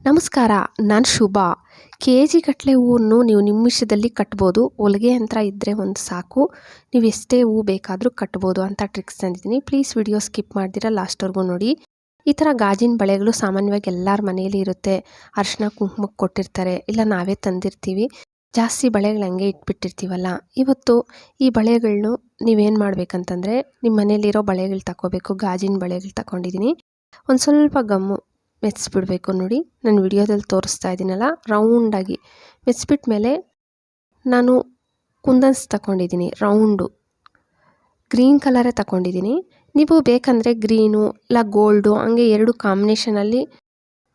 ನಮಸ್ಕಾರ, ನಾನು ಶುಭ. K G ಗಟ್ಟಲೆ ಹೂವನ್ನು ನೀವು ನಿಮಿಷದಲ್ಲಿ ಕಟ್ಬೋದು. ಹೊಲಿಗೆ ಯಂತ್ರ ಇದ್ದರೆ ಒಂದು ಸಾಕು. ನೀವು ಎಷ್ಟೇ ಹೂವು ಬೇಕಾದರೂ ಕಟ್ಬೋದು ಅಂತ ಟ್ರಿಕ್ಸ್ ತಂದಿದ್ದೀನಿ. ಪ್ಲೀಸ್ ವಿಡಿಯೋ ಸ್ಕಿಪ್ ಮಾಡ್ದಿರ ಲಾಸ್ಟ್ವರೆಗೂ ನೋಡಿ. ಈ ಥರ ಗಾಜಿನ ಬಳೆಗಳು ಸಾಮಾನ್ಯವಾಗಿ ಎಲ್ಲರ ಮನೆಯಲ್ಲಿ ಇರುತ್ತೆ. ಅರ್ಶಿನ ಕುಂಕುಮಕ್ಕೆ ಕೊಟ್ಟಿರ್ತಾರೆ. ಇಲ್ಲ ನಾವೇ ತಂದಿರ್ತೀವಿ. ಜಾಸ್ತಿ ಬಳೆಗಳು ಹಂಗೆ ಇಟ್ಬಿಟ್ಟಿರ್ತೀವಲ್ಲ. ಇವತ್ತು ಈ ಬಳೆಗಳನ್ನು ನೀವೇನು ಮಾಡಬೇಕಂತಂದರೆ ನಿಮ್ಮ ಮನೇಲಿರೋ ಬಳೆಗಳು ತಗೋಬೇಕು ಗಾಜಿನ ಬಳೆಗಳು ತಗೊಂಡಿದ್ದೀನಿ ಒಂದು ಸ್ವಲ್ಪ ಗಮ್ಮು. ಮೆಚ್ಚಿಬಿಡ್ಬೇಕು ನೋಡಿ. ನಾನು ವಿಡಿಯೋದಲ್ಲಿ ತೋರಿಸ್ತಾ ಇದ್ದೀನಲ್ಲ ರೌಂಡಾಗಿ ಮೇಲೆ ನಾನು ಕುಂದನ್ಸ್ ತಗೊಂಡಿದ್ದೀನಿ ರೌಂಡು ಗ್ರೀನ್ ಕಲರೇ ತಗೊಂಡಿದ್ದೀನಿ ನೀವು ಬೇಕಂದರೆ ಗ್ರೀನು ಇಲ್ಲ ಗೋಲ್ಡು, ಹಂಗೆ ಎರಡು ಕಾಂಬಿನೇಷನಲ್ಲಿ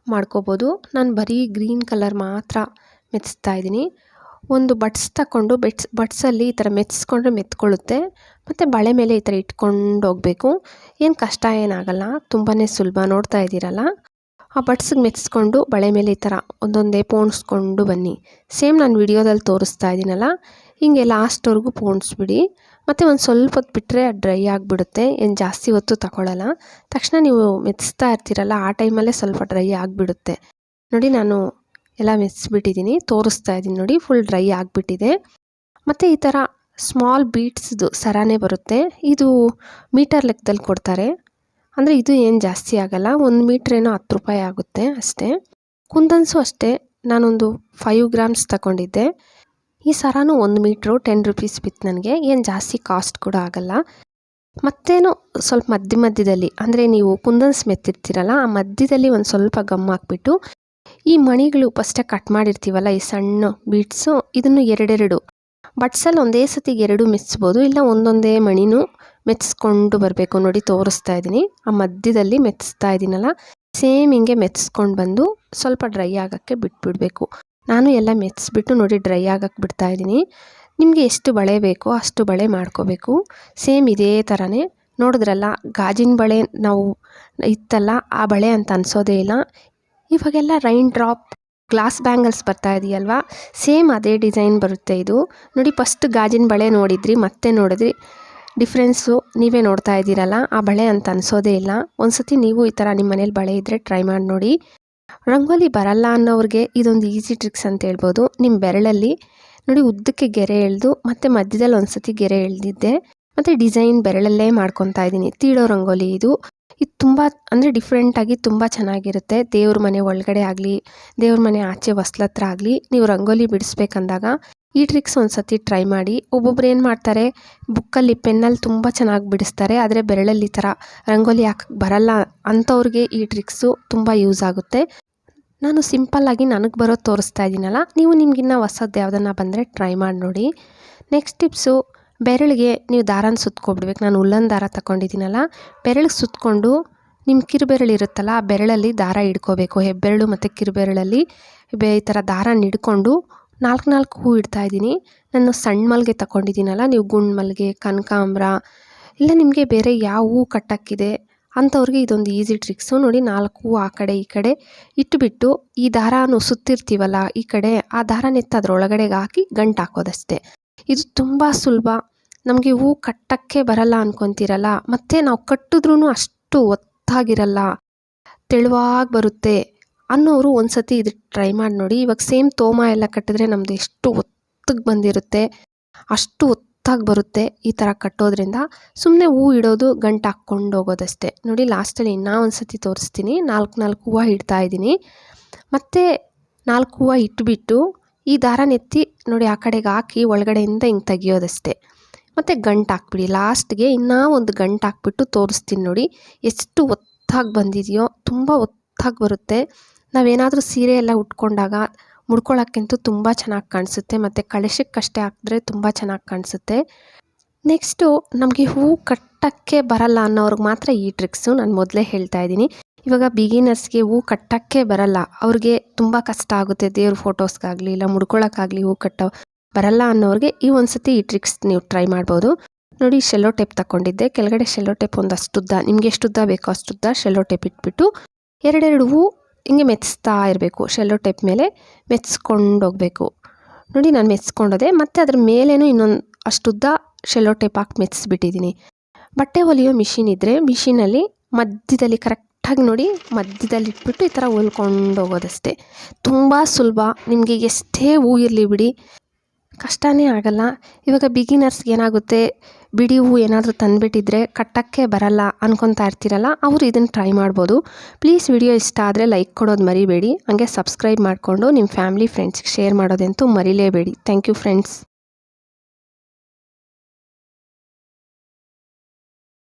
ಮಾಡ್ಕೋಬೋದು. ನಾನು ಬರೀ ಗ್ರೀನ್ ಕಲರ್ ಮಾತ್ರ ಮೆತ್ಸ್ತಾ ಇದ್ದೀನಿ. ಒಂದು ಬಟ್ಸ್ ತಗೊಂಡು ಬೆಟ್ಸ್, ಬಟ್ಸಲ್ಲಿ ಈ ಥರ ಮೆತ್ಸ್ಕೊಂಡ್ರೆ ಮೆತ್ಕೊಳ್ಳುತ್ತೆ. ಮತ್ತು ಬಳೆ ಮೇಲೆ ಈ ಥರ ಇಟ್ಕೊಂಡು ಹೋಗಬೇಕು. ಏನು ಕಷ್ಟ ಏನಾಗಲ್ಲ ತುಂಬಾ ಸುಲಭ. ನೋಡ್ತಾ ಇದ್ದೀರಲ್ಲ? ಆ ಬಟ್ಸ್ಗೆ ಮೆತ್ಸ್ಕೊಂಡು ಬಳೆ ಮೇಲೆ ಈ ಥರ ಒಂದೊಂದೇ ಪೋಣಿಸ್ಕೊಂಡು ಬನ್ನಿ. ಸೇಮ್ ನಾನು ವಿಡಿಯೋದಲ್ಲಿ ತೋರಿಸ್ತಾ ಇದ್ದೀನಲ್ಲ ಹಿಂಗೆ ಲಾಸ್ಟ್ವರೆಗೂ ಪೋಣಿಸ್ಬಿಡಿ. ಮತ್ತು ಒಂದು ಸ್ವಲ್ಪ ಹೊತ್ತು ಬಿಟ್ಟರೆ ಡ್ರೈ ಆಗಿಬಿಡುತ್ತೆ, ಏನು ಜಾಸ್ತಿ ಹೊತ್ತು ತಗೊಳ್ಳಲ್ಲ ತಕ್ಷಣ ನೀವು ಮೆಚ್ಚಿಸ್ತಾ ಇರ್ತೀರಲ್ಲ, ಆ ಟೈಮಲ್ಲೇ ಸ್ವಲ್ಪ ಡ್ರೈ ಆಗಿಬಿಡುತ್ತೆ. ನೋಡಿ, ನಾನು ಎಲ್ಲ ಮೆಚ್ಚಿಸ್ಬಿಟ್ಟಿದ್ದೀನಿ ತೋರಿಸ್ತಾ ಇದ್ದೀನಿ ನೋಡಿ ಫುಲ್ ಡ್ರೈ ಆಗಿಬಿಟ್ಟಿದೆ. ಮತ್ತು ಈ ಥರ ಸ್ಮಾಲ್ ಬೀಟ್ಸ್ದು ಸರಾನೇ ಬರುತ್ತೆ. ಇದು ಮೀಟರ್ ಲೆಕ್ಕದಲ್ಲಿ ಕೊಡ್ತಾರೆ. ಅಂದರೆ ಇದು ಏನು ಜಾಸ್ತಿ ಆಗಲ್ಲ, ಒಂದು ಏನೋ ಹತ್ತು ರೂಪಾಯಿ ಆಗುತ್ತೆ ಅಷ್ಟೇ. ಕುಂದನ್ಸು ಅಷ್ಟೇ, ನಾನೊಂದು ಫೈವ್ ಗ್ರಾಮ್ಸ್ ತಗೊಂಡಿದ್ದೆ. ಈ ಸರನೂ ಒಂದು ಮೀಟ್ರು ಟೆನ್ ರುಪೀಸ್ ಬಿತ್ತು ನನಗೆ, ಏನು ಜಾಸ್ತಿ ಕಾಸ್ಟ್ ಕೂಡ ಆಗಲ್ಲ. ಮತ್ತೇನು ಸ್ವಲ್ಪ ಮಧ್ಯ ಮಧ್ಯದಲ್ಲಿ ಅಂದರೆ ನೀವು ಕುಂದನ್ಸ್ ಮೆತ್ತಿರ್ತೀರಲ್ಲ, ಆ ಮಧ್ಯದಲ್ಲಿ ಒಂದು ಸ್ವಲ್ಪ ಗಮ್ ಹಾಕ್ಬಿಟ್ಟು, ಈ ಮಣಿಗಳು ಫಸ್ಟೇ ಕಟ್ ಮಾಡಿರ್ತೀವಲ್ಲ, ಈ ಸಣ್ಣ ಬೀಟ್ಸು ಇದನ್ನು ಎರಡೆರಡು ಬಟ್ಸಲ್ಲಿ ಒಂದೇ ಸತಿಗೆ ಎರಡು ಮೆಚ್ಬೋದು, ಇಲ್ಲ ಒಂದೊಂದೇ ಮಣಿನೂ ಮೆಚ್ಚಿಸ್ಕೊಂಡು ಬರಬೇಕು ನೋಡಿ ತೋರಿಸ್ತಾ ಇದ್ದೀನಿ ಆ ಮಧ್ಯದಲ್ಲಿ ಮೆಚ್ಚಿಸ್ತಾ ಇದ್ದೀನಲ್ಲ ಸೇಮ್ ಹಿಂಗೆ ಮೆಚ್ಚಿಸ್ಕೊಂಡು ಬಂದು ಸ್ವಲ್ಪ ಡ್ರೈ ಆಗೋಕ್ಕೆ ಬಿಟ್ಬಿಡಬೇಕು. ನಾನು ಎಲ್ಲ ಮೆಚ್ಚಿಸ್ಬಿಟ್ಟು ನೋಡಿ ಡ್ರೈ ಆಗಕ್ಕೆ ಬಿಡ್ತಾ ಇದ್ದೀನಿ ನಿಮಗೆ ಎಷ್ಟು ಬಳೆ ಬೇಕೋ ಅಷ್ಟು ಬಳೆ ಮಾಡ್ಕೋಬೇಕು. ಸೇಮ್ ಇದೇ ಥರನೇ ನೋಡಿದ್ರಲ್ಲ, ಗಾಜಿನ ಬಳೆ ನಾವು ಇತ್ತಲ್ಲ, ಆ ಬಳೆ ಅಂತ ಅನಿಸೋದೇ ಇಲ್ಲ. ಇವಾಗೆಲ್ಲ ರೈನ್ ಡ್ರಾಪ್ ಗ್ಲಾಸ್ ಬ್ಯಾಂಗಲ್ಸ್ ಬರ್ತಾ ಇದೆಯಲ್ವಾ? ಸೇಮ್ ಅದೇ ಡಿಸೈನ್ ಬರುತ್ತೆ ಇದು. ನೋಡಿ, ಫಸ್ಟ್ ಗಾಜಿನ ಬಳೆ ನೋಡಿದ್ರಿ, ಮತ್ತೆ ನೋಡಿದ್ರಿ. ಡಿಫ್ರೆನ್ಸು ನೀವೇ ನೋಡ್ತಾ ಇದ್ದೀರಲ್ಲ, ಆ ಬಳೆ ಅಂತ ಅನಿಸೋದೇ ಇಲ್ಲ. ಒಂದು ಸತಿ ನೀವು ಈ ಥರ ನಿಮ್ಮ ಮನೇಲಿ ಬಳೆ ಇದ್ದರೆ ಟ್ರೈ ಮಾಡಿ ನೋಡಿ. ರಂಗೋಲಿ ಬರಲ್ಲ ಅನ್ನೋರಿಗೆ ಇದೊಂದು ಈಸಿ ಟ್ರಿಕ್ಸ್ ಅಂತ ಹೇಳ್ಬೋದು. ನಿಮ್ಮ ಬೆರಳಲ್ಲಿ, ನೋಡಿ, ಉದ್ದಕ್ಕೆ ಗೆರೆ ಎಳೆದು, ಮತ್ತು ಮಧ್ಯದಲ್ಲಿ ಒಂದು ಸತಿ ಗೆರೆ ಎಳೆದಿದ್ದೆ. ಮತ್ತು ಡಿಸೈನ್ ಬೆರಳಲ್ಲೇ ಮಾಡ್ಕೊತಾ ಇದ್ದೀನಿ ತೀಡೋ ರಂಗೋಲಿ ಇದು. ಇದು ತುಂಬ ಅಂದರೆ ಡಿಫ್ರೆಂಟಾಗಿ ತುಂಬ ಚೆನ್ನಾಗಿರುತ್ತೆ. ದೇವ್ರ ಮನೆ ಒಳಗಡೆ ಆಗಲಿ, ದೇವ್ರ ಮನೆ ಆಚೆ ಹೊಸ್ಲತ್ರ ಆಗಲಿ, ನೀವು ರಂಗೋಲಿ ಬಿಡಿಸ್ಬೇಕಂದಾಗ ಈ ಟ್ರಿಕ್ಸ್ ಒಂದು ಸತಿ ಟ್ರೈ ಮಾಡಿ. ಒಬ್ಬೊಬ್ರು ಏನು ಮಾಡ್ತಾರೆ ಬುಕ್ಕಲ್ಲಿ ಪೆನ್ನಲ್ಲಿ ತುಂಬ ಚೆನ್ನಾಗಿ ಬಿಡಿಸ್ತಾರೆ, ಆದರೆ ಬೆರಳಲ್ಲಿ ಥರ ರಂಗೋಲಿ ಹಾಕಕ್ಕೆ ಬರಲ್ಲ ಅಂಥವ್ರಿಗೆ ಈ ಟ್ರಿಕ್ಸು ತುಂಬ ಯೂಸ್ ಆಗುತ್ತೆ. ನಾನು ಸಿಂಪಲ್ಲಾಗಿ ನನಗೆ ಬರೋದು ತೋರಿಸ್ತಾ ಇದ್ದೀನಲ್ಲ ನೀವು ನಿಮಗಿನ್ನ ಹೊಸದು ಯಾವುದನ್ನ ಬಂದರೆ ಟ್ರೈ ಮಾಡಿ ನೋಡಿ. ನೆಕ್ಸ್ಟ್ ಟಿಪ್ಸು ಬೆರಳಿಗೆ ನೀವು ದಾರನ ಸುತ್ಕೊಬಿಡ್ಬೇಕು ನಾನು ಉಲ್ಲನ್ ದಾರ ತಗೊಂಡಿದ್ದೀನಲ್ಲ ಬೆರಳಿಗೆ ಸುತ್ತಕೊಂಡು ನಿಮ್ಮ ಕಿರುಬೆರಳು ಇರುತ್ತಲ್ಲ, ಆ ಬೆರಳಲ್ಲಿ ದಾರ ಇಡ್ಕೋಬೇಕು. ಹೆಬ್ಬೆರಳು ಮತ್ತು ಕಿರುಬೆರಳಲ್ಲಿ ಬೆ, ಈ ಥರ ದಾರನ ಹಿಡ್ಕೊಂಡು ನಾಲ್ಕು ನಾಲ್ಕು ಹೂ ಇಡ್ತಾ ಇದ್ದೀನಿ. ನಾನು ಸಣ್ಣ ಮಲ್ಲಿಗೆ ತಗೊಂಡಿದ್ದೀನಲ್ಲ ನೀವು ಗುಂಡು ಮಲ್ಲಿಗೆ ಕನಕಾಂಬ್ರ, ಇಲ್ಲ ನಿಮಗೆ ಬೇರೆ ಯಾವ ಹೂ ಕಟ್ಟಕ್ಕಿದೆ ಅಂಥವ್ರಿಗೆ ಇದೊಂದು ಈಸಿ ಟ್ರಿಕ್ಸು. ನೋಡಿ, ನಾಲ್ಕು ಆ ಕಡೆ, ಈ ಕಡೆ ಇಟ್ಟುಬಿಟ್ಟು ಈ ದಾರನು ಸುತ್ತಿರ್ತೀವಲ್ಲ ಈ ಕಡೆ, ಆ ದಾರನೆತ್ತ ಅದ್ರೊಳಗಡೆಗೆ ಹಾಕಿ ಗಂಟು ಹಾಕೋದಷ್ಟೇ. ಇದು ತುಂಬ ಸುಲಭ ನಮಗೆ ಹೂ ಕಟ್ಟಕ್ಕೆ ಬರಲ್ಲ ಅನ್ಕೊತೀರಲ್ಲ, ಮತ್ತು ನಾವು ಕಟ್ಟಿದ್ರೂ ಅಷ್ಟು ಒತ್ತಾಗಿರಲ್ಲ, ತೆಳುವಾಗಿ ಬರುತ್ತೆ ಅನ್ನೋರು ಒಂದು ಸತಿ ಇದು ಟ್ರೈ ಮಾಡಿ ನೋಡಿ. ಇವಾಗ ಸೇಮ್ ತೋಮ ಎಲ್ಲ ಕಟ್ಟಿದ್ರೆ ನಮ್ಮದು ಎಷ್ಟು ಒತ್ತಿಗೆ ಬಂದಿರುತ್ತೆ, ಅಷ್ಟು ಒತ್ತಾಗಿ ಬರುತ್ತೆ ಈ ಥರ ಕಟ್ಟೋದ್ರಿಂದ. ಸುಮ್ಮನೆ ಹೂ ಇಡೋದು ಗಂಟು ಹಾಕ್ಕೊಂಡು ಹೋಗೋದಷ್ಟೇ. ನೋಡಿ, ಲಾಸ್ಟಲ್ಲಿ ಇನ್ನೂ ಒಂದು ಸತಿ ತೋರಿಸ್ತೀನಿ. ನಾಲ್ಕು ನಾಲ್ಕು ಹೂವು ಇಡ್ತಾ ಇದ್ದೀನಿ. ಮತ್ತು ನಾಲ್ಕು ಹೂವು ಇಟ್ಬಿಟ್ಟು ಈ ದಾರ ನೆತ್ತಿ ನೋಡಿ ಆ ಕಡೆಗೆ ಹಾಕಿ ಒಳಗಡೆಯಿಂದ ಹಿಂಗೆ ತೆಗಿಯೋದಷ್ಟೇ. ಮತ್ತು ಗಂಟು ಹಾಕ್ಬಿಡಿ ಲಾಸ್ಟ್ಗೆ ಇನ್ನೂ ಒಂದು ಗಂಟು ಹಾಕ್ಬಿಟ್ಟು ತೋರಿಸ್ತೀನಿ ನೋಡಿ. ಎಷ್ಟು ಒತ್ತಾಗಿ ಬಂದಿದೆಯೋ, ತುಂಬ ಒತ್ತಾಗಿ ಬರುತ್ತೆ. ನಾವೇನಾದರೂ ಸೀರೆ ಎಲ್ಲ ಉಟ್ಕೊಂಡಾಗ ಮುಡ್ಕೊಳ್ಳೋಕ್ಕಂತೂ ತುಂಬ ಚೆನ್ನಾಗಿ ಕಾಣಿಸುತ್ತೆ. ಮತ್ತು ಕಳಶಕ್ಕಷ್ಟೇ ಹಾಕಿದ್ರೆ ತುಂಬ ಚೆನ್ನಾಗಿ ಕಾಣಿಸುತ್ತೆ. ನೆಕ್ಸ್ಟು ನಮಗೆ ಹೂವು ಕಟ್ಟಕ್ಕೆ ಬರಲ್ಲ ಅನ್ನೋರಿಗೆ ಮಾತ್ರ ಈ ಟ್ರಿಕ್ಸು ನಾನು ಮೊದಲೇ ಹೇಳ್ತಾ ಇದ್ದೀನಿ. ಇವಾಗ ಬಿಗಿನರ್ಸ್ಗೆ ಹೂ ಕಟ್ಟಕ್ಕೆ ಬರಲ್ಲ. ಅವ್ರಿಗೆ ತುಂಬ ಕಷ್ಟ ಆಗುತ್ತೆ ದೇವ್ರ ಫೋಟೋಸ್ಗಾಗಲಿ, ಇಲ್ಲ ಮುಡ್ಕೊಳ್ಳೋಕ್ಕಾಗಲಿ ಹೂ ಕಟ್ಟೋ ಬರಲ್ಲ ಅನ್ನೋರಿಗೆ ಈ ಒಂದು ಸತಿ ಈ ಟ್ರಿಕ್ಸ್ ನೀವು ಟ್ರೈ ಮಾಡ್ಬೋದು. ನೋಡಿ ಶೆಲ್ಲೋ ಟೇಪ್ ತಗೊಂಡಿದ್ದೆ ಕೆಳಗಡೆ ಶೆಲ್ಲೋ ಟೇಪ್ ಒಂದು ಅಷ್ಟುದ್ದ ನಿಮಗೆ ಎಷ್ಟುದ್ದ ಬೇಕೋ ಅಷ್ಟುದ್ದ ಶೆಲ್ಲೋ ಟೇಪ್ ಇಟ್ಬಿಟ್ಟು ಎರಡೆರಡು ಹೂವು ಹಿಂಗೆ ಮೆತ್ತಿಸ್ತಾ ಇರಬೇಕು. ಶೆಲ್ಲೋ ಟೇಪ್ ಮೇಲೆ ಮೆಚ್ಕೊಂಡು ಹೋಗಬೇಕು. ನೋಡಿ, ನಾನು ಮೆತ್ಸ್ಕೊಂಡೋದೆ, ಮತ್ತು ಅದ್ರ ಮೇಲೇನೂ ಇನ್ನೊಂದು ಅಷ್ಟುದ್ದ ಶೆಲ್ಲೋ ಟೇಪ್ ಹಾಕಿ ಮೆಚ್ಚಿಸ್ಬಿಟ್ಟಿದ್ದೀನಿ ಬಟ್ಟೆ ಹೊಲಿಯೋ ಮಿಷಿನ್ ಇದ್ದರೆ ಮಿಷಿನಲ್ಲಿ ಮಧ್ಯದಲ್ಲಿ ಕರೆಕ್ಟಾಗಿ ನೋಡಿ ಮಧ್ಯದಲ್ಲಿ ಇಟ್ಬಿಟ್ಟು ಈ ಥರ ಹೊಲ್ಕೊಂಡು ಹೋಗೋದಷ್ಟೇ. ತುಂಬ ಸುಲಭ. ನಿಮಗೆ ಎಷ್ಟೇ ಹೂ ಇರಲಿ ಬಿಡಿ. ಕಷ್ಟನೇ ಆಗಲ್ಲ. ಇವಾಗ ಬಿಗಿನರ್ಸ್ಗೆ ಏನಾಗುತ್ತೆ? ಬಿಡಿ ಹೂವು ಏನಾದರೂ ತಂದುಬಿಟ್ಟಿದ್ರೆ ಕಟ್ಟೋಕ್ಕೆ ಬರಲ್ಲ ಅನ್ಕೊತಾ ಇರ್ತೀರಲ್ಲ, ಅವರು ಇದನ್ನು ಟ್ರೈ ಮಾಡ್ಬೋದು. ಪ್ಲೀಸ್ ವಿಡಿಯೋ ಇಷ್ಟ ಆದರೆ ಲೈಕ್ ಕೊಡೋದು ಮರಿಬೇಡಿ. ಹಾಗೆ ಸಬ್ಸ್ಕ್ರೈಬ್ ಮಾಡಿಕೊಂಡು ನಿಮ್ಮ ಫ್ಯಾಮಿಲಿ ಫ್ರೆಂಡ್ಸ್ಗೆ ಶೇರ್ ಮಾಡೋದಂತೂ ಮರಿಲೇಬೇಡಿ. Thank you friends